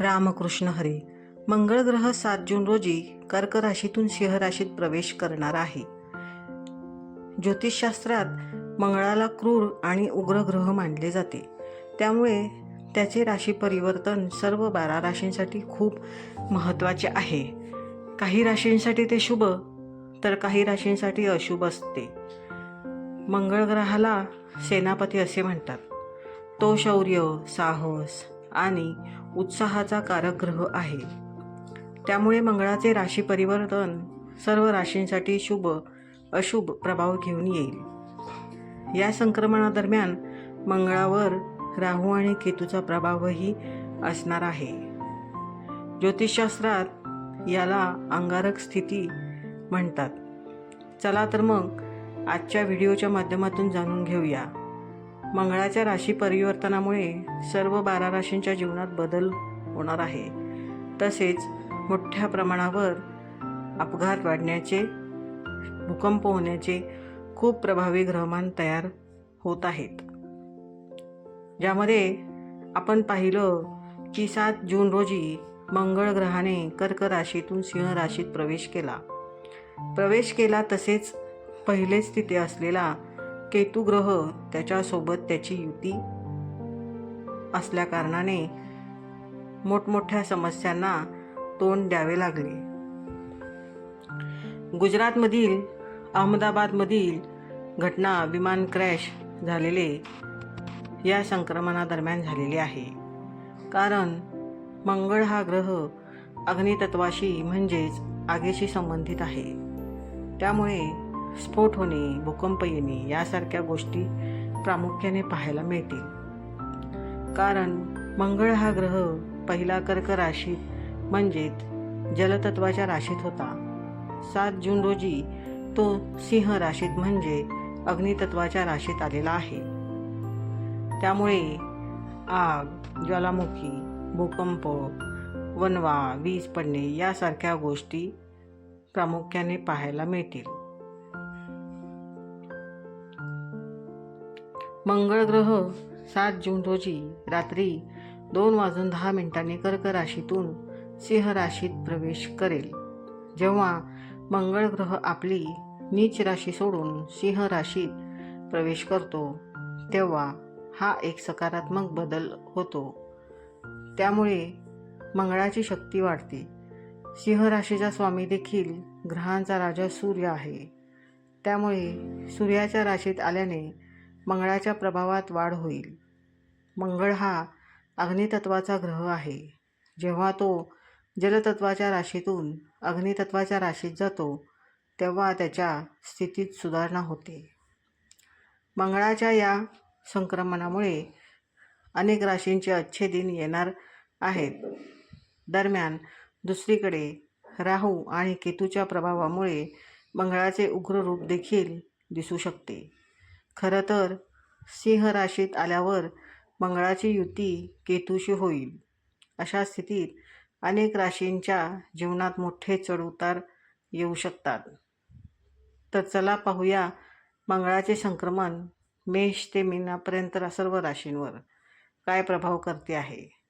रामकृष्ण हरी मंगळ ग्रह सात जून रोजी कर्क राशीतून सिंह राशीत प्रवेश करणार आहे. ज्योतिषशास्त्रात मंगळाला क्रूर आणि उग्र ग्रह मानले जाते. त्यामुळे त्याचे राशी परिवर्तन सर्व बारा राशींसाठी खूप महत्त्वाचे आहे. काही राशींसाठी ते शुभ तर काही राशींसाठी अशुभ असते. मंगळ ग्रहाला सेनापती असे म्हणतात. तो शौर्य साहस आणि उत्साहाचा कारक ग्रह आहे. त्यामुळे मंगळाचे राशी परिवर्तन सर्व राशींसाठी शुभ अशुभ प्रभाव घेऊन येईल. या संक्रमणादरम्यान मंगळावर राहू आणि केतूचा प्रभावही असणार आहे. ज्योतिषशास्त्रात याला अंगारक स्थिती म्हणतात. चला तर मग आजच्या व्हिडिओच्या माध्यमातून जाणून घेऊया. मंगळाच्या राशी परिवर्तनामुळे सर्व बारा राशींच्या जीवनात बदल होणार आहे. तसेच मोठ्या प्रमाणावर अपघात वाढण्याचे भूकंप होण्याचे खूप प्रभावी ग्रहमान तयार होत आहेत. ज्यामध्ये आपण पाहिलं की सात जून रोजी मंगळ ग्रहाने कर्क राशीतून सिंह राशीत प्रवेश केला. प्रवेश केला तसेच पहिलेच तिथे असलेला केतू ग्रह त्याच्यासोबत त्याची युती असल्याकारणाने मोठमोठ्या समस्यांना तोंड द्यावे लागले. गुजरातमधील अहमदाबादमधील घटना विमान क्रॅश झालेले या संक्रमणादरम्यान झालेले आहे. कारण मंगळ हा ग्रह अग्नितत्वाशी म्हणजेच आगीशी संबंधित आहे. त्यामुळे स्फोट होणे भूकंप येणे यासारख्या गोष्टी प्रामुख्याने पाहायला मिळतील. कारण मंगळ हा ग्रह पहिला कर्क राशीत म्हणजेच जलतत्वाच्या राशीत होता. सात जून रोजी तो सिंह राशीत म्हणजे अग्नितत्वाच्या राशीत आलेला आहे. त्यामुळे आग ज्वालामुखी भूकंप वनवा वीज पडणे यासारख्या गोष्टी प्रामुख्याने पाहायला मिळतील. मंगळ ग्रह सात जून रोजी रात्री दोन वाजून दहा मिनिटांनी कर्क राशीतून सिंह राशीत प्रवेश करेल. जेव्हा मंगळ ग्रह आपली नीच राशी सोडून सिंह राशीत प्रवेश करतो तेव्हा हा एक सकारात्मक बदल होतो. त्यामुळे मंगळाची शक्ती वाढते. सिंह राशीचा स्वामी देखील ग्रहांचा राजा सूर्य आहे. त्यामुळे सूर्याच्या राशीत आल्याने मंगळाच्या प्रभावात वाढ होईल. मंगळ हा अग्नितत्वाचा ग्रह आहे. जेव्हा तो जलतत्वाच्या राशीतून अग्नितत्वाच्या राशीत जातो तेव्हा त्याच्या स्थितीत सुधारणा होते. मंगळाच्या या संक्रमणामुळे अनेक राशींचे अच्छे दिन येणार आहेत. दरम्यान दुसरीकडे राहू आणि केतूच्या प्रभावामुळे मंगळाचे उग्र रूप देखील दिसू शकते. खरं तर सिंह राशीत आल्यावर मंगळाची युती केतूशी होईल. अशा स्थितीत अनेक राशींच्या जीवनात मोठे चढउतार येऊ शकतात. तर चला पाहूया मंगळाचे संक्रमण मेष ते मीनापर्यंत सर्व राशींवर काय प्रभाव करते आहे.